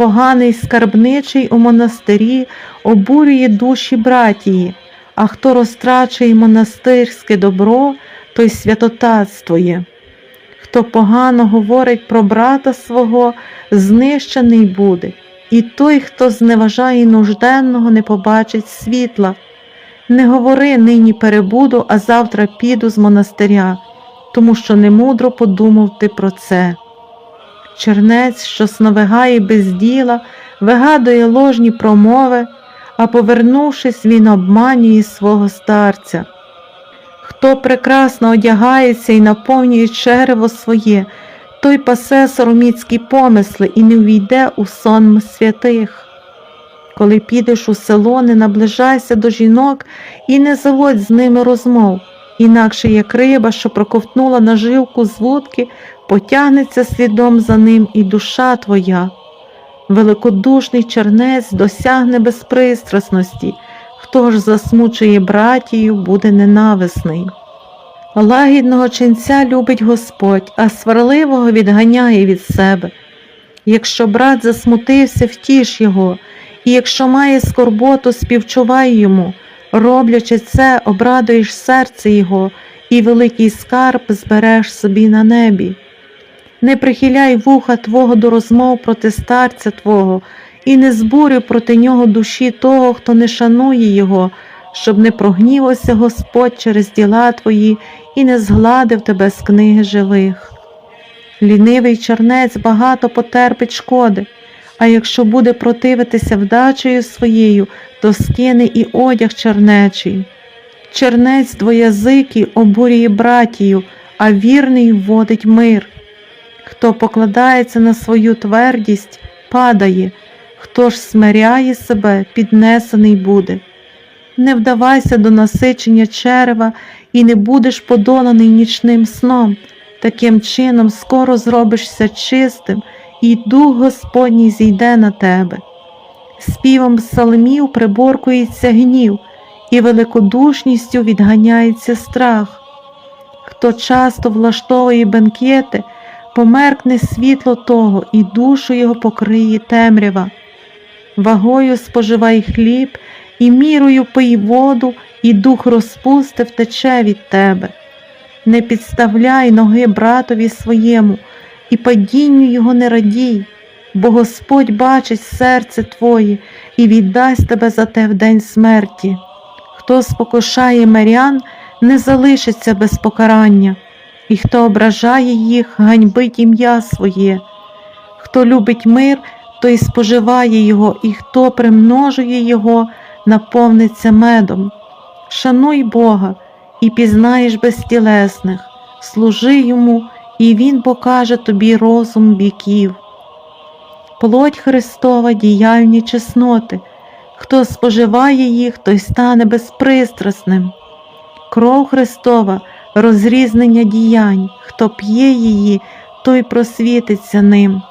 поганий скарбничий у монастирі обурює душі братії, а хто розтрачує монастирське добро, той святотатствує. Хто погано говорить про брата свого, знищений буде, і той, хто зневажає нужденного, не побачить світла. Не говори нині перебуду, а завтра піду з монастиря, тому що немудро подумав ти про це. Чернець, що сновигає без діла, вигадує ложні промови, а повернувшись, він обманює свого старця. Хто прекрасно одягається і наповнює черево своє, той пасе сороміцькі помисли і не ввійде у сон святих. Коли підеш у село, не наближайся до жінок і не заводь з ними розмов, інакше як риба, що проковтнула наживку з вудки, потягнеться слідом за ним і душа твоя. Великодушний чернець досягне безпристрасності, хто ж засмучує братію, буде ненависний. Лагідного ченця любить Господь, а сварливого відганяє від себе. Якщо брат засмутився, втіш його, і якщо має скорботу, співчувай йому, роблячи це, обрадуєш серце його, і великий скарб збереш собі на небі. Не прихиляй вуха Твого до розмов проти старця Твого, і не збурюй проти нього душі того, хто не шанує Його, щоб не прогнівався Господь через діла Твої і не згладив тебе з книги живих. Лінивий чернець багато потерпить шкоди, а якщо буде противитися вдачею своєю, то скине і одяг чернечий. Чернець двоязикий обурює братію, а вірний вводить мир. Хто покладається на свою твердість, падає, хто ж смиряє себе, піднесений буде. Не вдавайся до насичення черева і не будеш подоланий нічним сном. Таким чином скоро зробишся чистим, і дух Господній зійде на тебе. Співом псалмів приборкується гнів, і великодушністю відганяється страх. Хто часто влаштовує бенкети, померкне світло того, і душу його покриє темрява. Вагою споживай хліб, і мірою пий воду, і дух розпусти втече від тебе. Не підставляй ноги братові своєму, і падінню його не радій, бо Господь бачить серце твоє і віддасть тебе за те в день смерті. Хто спокушає мирян, не залишиться без покарання, і хто ображає їх, ганьбить ім'я своє. Хто любить мир, той споживає його, і хто примножує його, наповниться медом. Шануй Бога і пізнаєш безтілесних, служи йому, і Він покаже тобі розум віків. Плоть Христова діяльні чесноти, хто споживає їх, той стане безпристрасним. Кров Христова розрізнення діянь, хто п'є її, той просвітиться ним.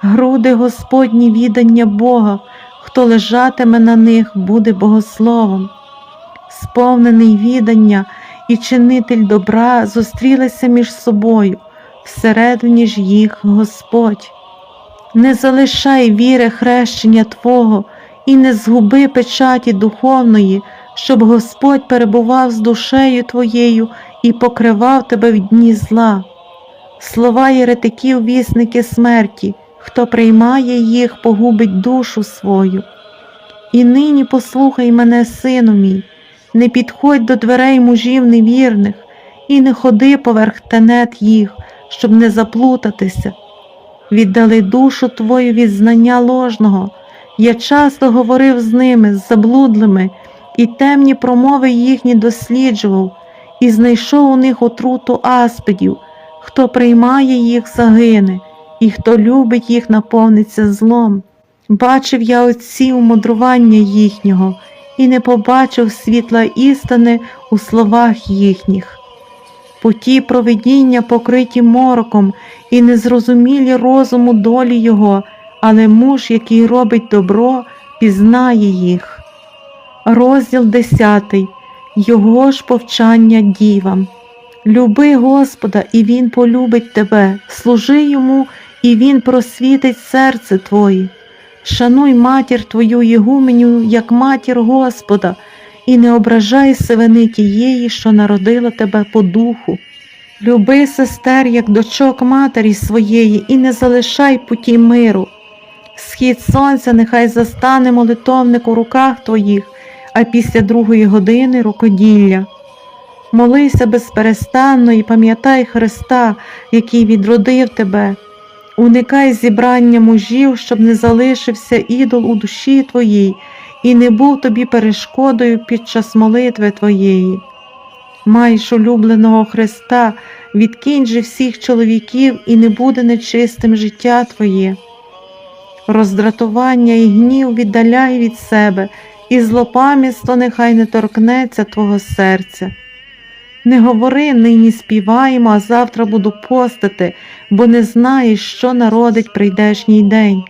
Груди Господні відання Бога, хто лежатиме на них, буде богословом. Сповнений відання і чинитель добра зустрілися між собою, всередині ж їх Господь. Не залишай віри хрещення Твого і не згуби печаті духовної, щоб Господь перебував з душею Твоєю і покривав тебе в дні зла. Слова єретиків вісники смерті, хто приймає їх, погубить душу свою. І нині послухай мене, сину мій, не підходь до дверей мужів невірних, і не ходи поверх тенет їх, щоб не заплутатися. Віддали душу твою від знання ложного. Я часто говорив з ними, з заблудлими, і темні промови їхні досліджував, і знайшов у них отруту аспидів, хто приймає їх, загине, і хто любить їх, наповниться злом. Бачив я отці умудрування їхнього, і не побачив світла істини у словах їхніх. Путі провидіння покриті мороком і незрозумілі розуму долі його, але муж, який робить добро, пізнає їх. Розділ 10. Його ж повчання дівам. Люби Господа, і Він полюбить тебе, служи йому, і Він просвітить серце твоє. Шануй матір твою Єгуменю, як матір Господа, і не ображай сивини тієї, що народила тебе по духу. Люби сестер, як дочок матері своєї, і не залишай путі миру. Схід сонця нехай застане молитовник у руках твоїх, а після другої години рукоділля. Молися безперестанно і пам'ятай Христа, який відродив тебе. Уникай зібрання мужів, щоб не залишився ідол у душі твоїй і не був тобі перешкодою під час молитви твоєї. Маєш улюбленого Христа, відкинь же всіх чоловіків і не буде нечистим життя твоє. Роздратування і гнів віддаляй від себе, і злопам'ятство нехай не торкнеться твого серця. Не говори нині співаємо, а завтра буду постити, бо не знаєш, що народить прийдешній день.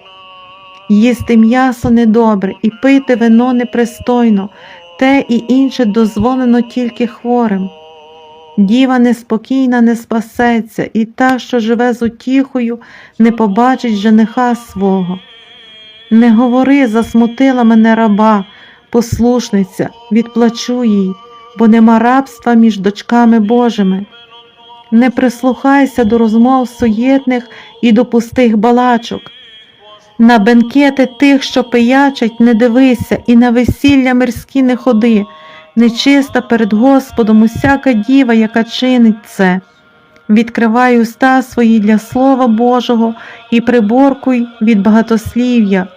Їсти м'ясо недобре і пити вино непристойно, те і інше дозволено тільки хворим. Діва неспокійна не спасеться, і та, що живе з утіхою, не побачить жениха свого. Не говори, засмутила мене раба, послушниця, відплачу їй, бо нема рабства між дочками Божими. Не прислухайся до розмов суєтних і до пустих балачок. На бенкети тих, що пиячать, не дивися, і на весілля мирські не ходи, нечиста перед Господом усяка діва, яка чинить це. Відкривай уста свої для Слова Божого і приборкуй від багатослів'я.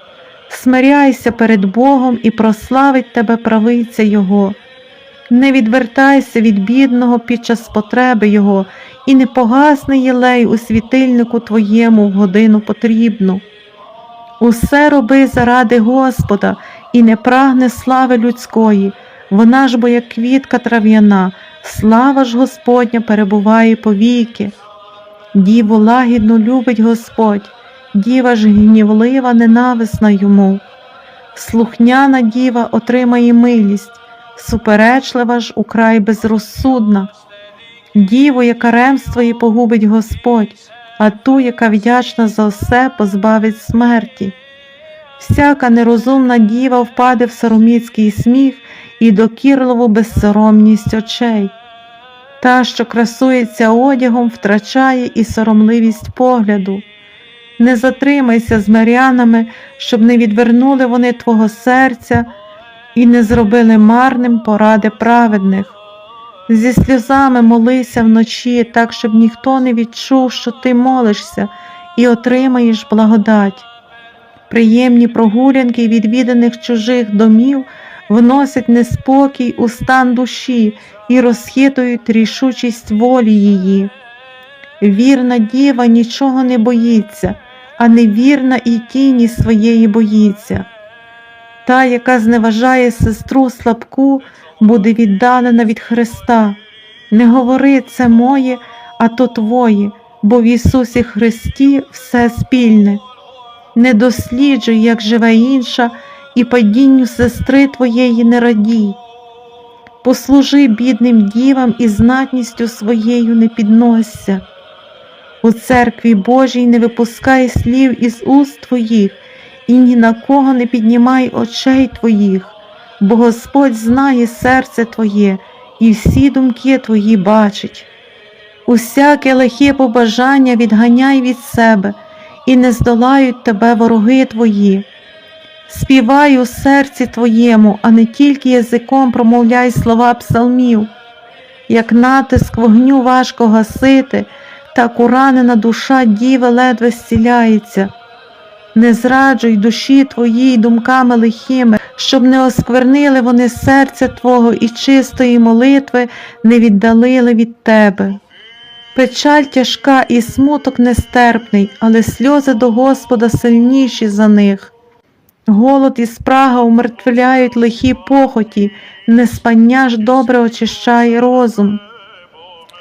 Смиряйся перед Богом і прославить тебе правиця Його. Не відвертайся від бідного під час потреби Його, і не погасне єлей у світильнику твоєму в годину потрібну. Усе роби заради Господа і не прагне слави людської, вона ж бо як квітка трав'яна, слава ж Господня перебуває повіки. Діву лагідно любить Господь, діва ж гнівлива, ненависна йому. Слухняна діва отримає милість, суперечлива ж украй безрозсудна. Діву, яка ремствує, погубить Господь, а ту, яка вдячна за все, позбавить смерті. Всяка нерозумна діва впаде в сороміцький сміх і докірливу безсоромність очей. Та, що красується одягом, втрачає і соромливість погляду. Не затримайся з марянами, щоб не відвернули вони твого серця і не зробили марним поради праведних. Зі сльозами молися вночі, так, щоб ніхто не відчув, що ти молишся, і отримаєш благодать. Приємні прогулянки відвіданих чужих домів вносять неспокій у стан душі і розхитують рішучість волі її. Вірна діва нічого не боїться, а невірна і тіні своєї боїться. Та, яка зневажає сестру слабку, буде віддалена від Христа. Не говори це моє, а то твоє, бо в Ісусі Христі все спільне. Не досліджуй, як живе інша, і падінню сестри твоєї не радій. Послужи бідним дівам і знатністю своєю не підносься. У церкві Божій не випускай слів із уст твоїх, і ні на кого не піднімай очей твоїх, бо Господь знає серце твоє і всі думки твої бачить. Усяке лихе побажання відганяй від себе, і не здолають тебе вороги твої. Співай у серці твоєму, а не тільки язиком промовляй слова псалмів, як натиск вогню важко гасити, так уранена душа діви ледве зціляється. Не зраджуй душі твоїй думками лихими, щоб не осквернили вони серця Твого і чистої молитви не віддалили від Тебе. Печаль тяжка і смуток нестерпний, але сльози до Господа сильніші за них. Голод і спрага умертвляють лихі похоті, неспання ж добре очищає розум.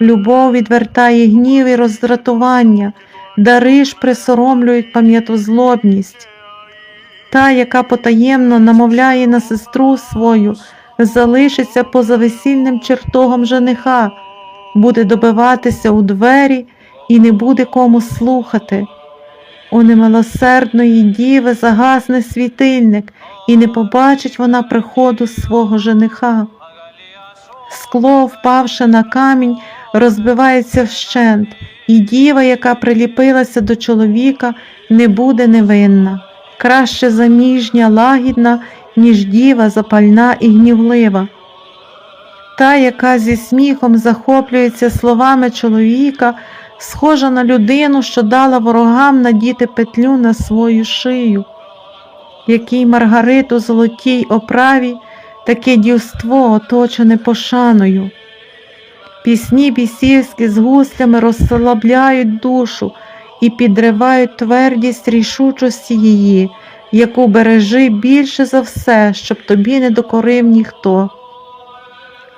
Любов відвертає гнів і роздратування, дари ж присоромлюють пам'ятозлобність. Та, яка потаємно намовляє на сестру свою, залишиться поза весільним чертогом жениха, буде добиватися у двері і не буде кому слухати. У немилосердної діви загасне світильник, і не побачить вона приходу свого жениха. Скло, впавши на камінь, розбивається вщент, і діва, яка приліпилася до чоловіка, не буде невинна. Краще заміжня, лагідна, ніж діва запальна і гнівлива. Та, яка зі сміхом захоплюється словами чоловіка, схожа на людину, що дала ворогам надіти петлю на свою шию. Який Маргарит у золотій оправі, таке дівство оточене пошаною. Пісні бісівські з гуслями розслабляють душу і підривають твердість рішучості її, яку бережи більше за все, щоб тобі не докорив ніхто.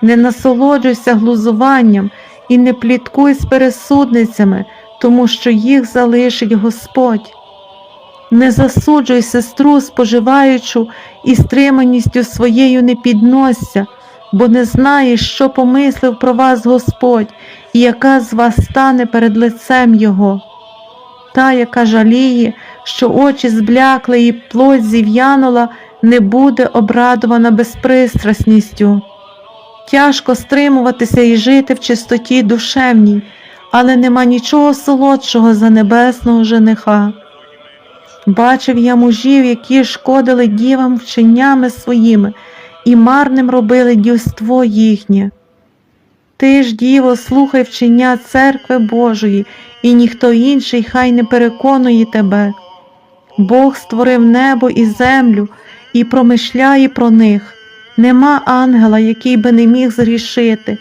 Не насолоджуйся глузуванням і не пліткуй з пересудницями, тому що їх залишить Господь. Не засуджуй сестру, споживаючу і стриманістю своєю не підносся, бо не знаєш, що помислив про вас Господь, і яка з вас стане перед лицем Його. Та, яка жаліє, що очі зблякли і плоть зів'янула, не буде обрадована безпристрасністю. Тяжко стримуватися і жити в чистоті душевній, але нема нічого солодшого за небесного жениха. Бачив я мужів, які шкодили дівам вченнями своїми і марним робили дівство їхнє. Ти ж, діво, слухай вчення церкви Божої, і ніхто інший хай не переконує тебе. Бог створив небо і землю і промишляє про них. Нема ангела, який би не міг згрішити,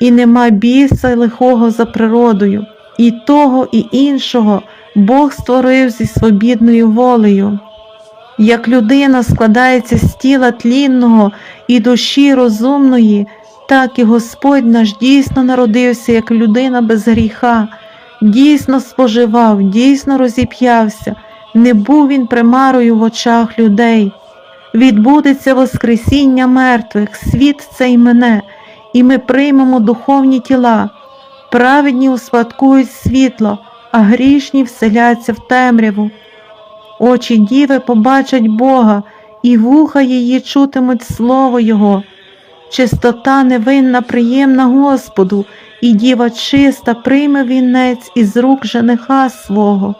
і нема біса лихого за природою, і того, і іншого Бог створив зі свобідною волею. Як людина складається з тіла тлінного і душі розумної, так і Господь наш дійсно народився як людина без гріха, дійсно споживав, дійсно розіп'явся, не був він примарою в очах людей. Відбудеться Воскресіння мертвих, світ цей мене, і ми приймемо духовні тіла, праведні успадкують світло, а грішні вселяться в темряву. Очі діви побачать Бога, і вуха її чутимуть слово Його. Чистота невинна, приємна Господу, і діва чиста прийме вінець із рук жениха свого.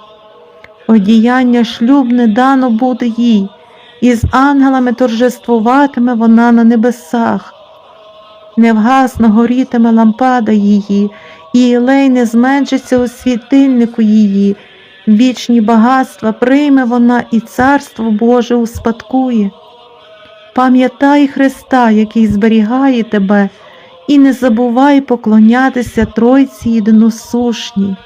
Одіяння шлюбне дано буде їй, і з ангелами торжествуватиме вона на небесах. Невгасно горітиме лампада її, і елей не зменшиться у світильнику її, вічні багатства прийме вона і царство Боже успадкує. Пам'ятай Христа, який зберігає тебе, і не забувай поклонятися Тройці єдиносушній.